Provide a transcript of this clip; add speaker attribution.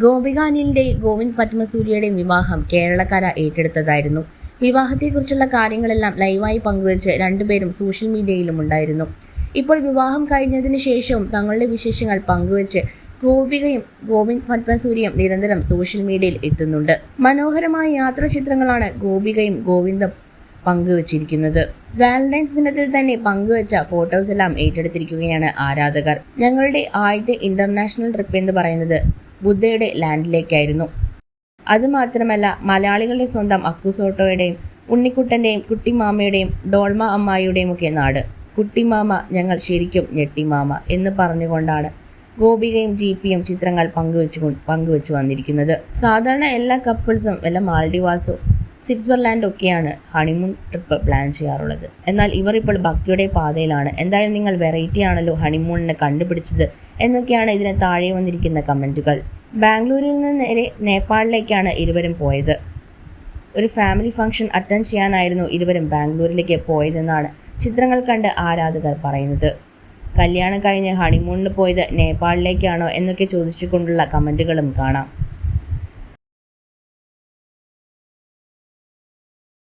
Speaker 1: ഗോപികാനിലിന്റെയും ഗോവിന്ദ് പത്മസൂര്യയുടെയും വിവാഹം കേരളക്കര ഏറ്റെടുത്തതായിരുന്നു. വിവാഹത്തെക്കുറിച്ചുള്ള കാര്യങ്ങളെല്ലാം ലൈവായി പങ്കുവച്ച് രണ്ടുപേരും സോഷ്യൽ മീഡിയയിലും ഉണ്ടായിരുന്നു. ഇപ്പോൾ വിവാഹം കഴിഞ്ഞതിന് ശേഷവും തങ്ങളുടെ വിശേഷങ്ങൾ പങ്കുവച്ച് ഗോപികയും ഗോവിന്ദ് പത്മസൂര്യയും നിരന്തരം സോഷ്യൽ മീഡിയയിൽ എത്തുന്നുണ്ട്. മനോഹരമായ യാത്രാ ചിത്രങ്ങളാണ് ഗോപികയും ഗോവിന്ദും പങ്കുവച്ചിരിക്കുന്നത്. വാലന്റൈൻസ് ദിനത്തിൽ തന്നെ പങ്കുവച്ച ഫോട്ടോസ് എല്ലാം ഏറ്റെടുത്തിരിക്കുകയാണ് ആരാധകർ. ഞങ്ങളുടെ ആദ്യത്തെ ഇന്റർനാഷണൽ ട്രിപ്പ് എന്ന് പറയുന്നത് ബുദ്ധയുടെ ലാൻഡിലേക്കായിരുന്നു. അതുമാത്രമല്ല മലയാളികളുടെ സ്വന്തം അക്കുസോട്ടോയുടെയും ഉണ്ണിക്കുട്ടന്റെയും കുട്ടിമാമയുടെയും ഡോൾമ അമ്മായിയുടെയും ഒക്കെ നാട്. കുട്ടിമാമ ഞങ്ങൾ ശരിക്കും ഞെട്ടിമാമ എന്ന് പറഞ്ഞുകൊണ്ടാണ് ഗോപികയും ജി പിയും ചിത്രങ്ങൾ പങ്കുവെച്ചു പങ്കുവെച്ചു വന്നിരിക്കുന്നത്. സാധാരണ എല്ലാ കപ്പിൾസും വല്ല മാൾഡിവാസോ സ്വിറ്റ്സർലാൻഡ് ഒക്കെയാണ് ഹണിമൂൺ ട്രിപ്പ് പ്ലാൻ ചെയ്യാറുള്ളത്. എന്നാൽ ഇവർ ഇപ്പോൾ ഭക്തിയുടെ പാതയിലാണ്. എന്തായാലും നിങ്ങൾ വെറൈറ്റി ആണല്ലോ ഹണിമൂണിനെ കണ്ടുപിടിച്ചത് എന്നൊക്കെയാണ് ഇതിന് താഴെ വന്നിരിക്കുന്ന കമന്റുകൾ ബാംഗ്ലൂരിൽ നിന്ന് നേരെ നേപ്പാളിലേക്കാണ് ഇരുവരും പോയത്. ഒരു ഫാമിലി ഫംഗ്ഷൻ അറ്റൻഡ് ചെയ്യാനായിരുന്നു ഇരുവരും ബാംഗ്ലൂരിലേക്ക് പോയതെന്നാണ് ചിത്രങ്ങൾ കണ്ട് ആരാധകർ പറയുന്നത്. കല്യാണം കഴിഞ്ഞ് ഹണിമൂണിന് പോയത് നേപ്പാളിലേക്കാണോ എന്നൊക്കെ ചോദിച്ചുകൊണ്ടുള്ള കമന്റുകളും കാണാം.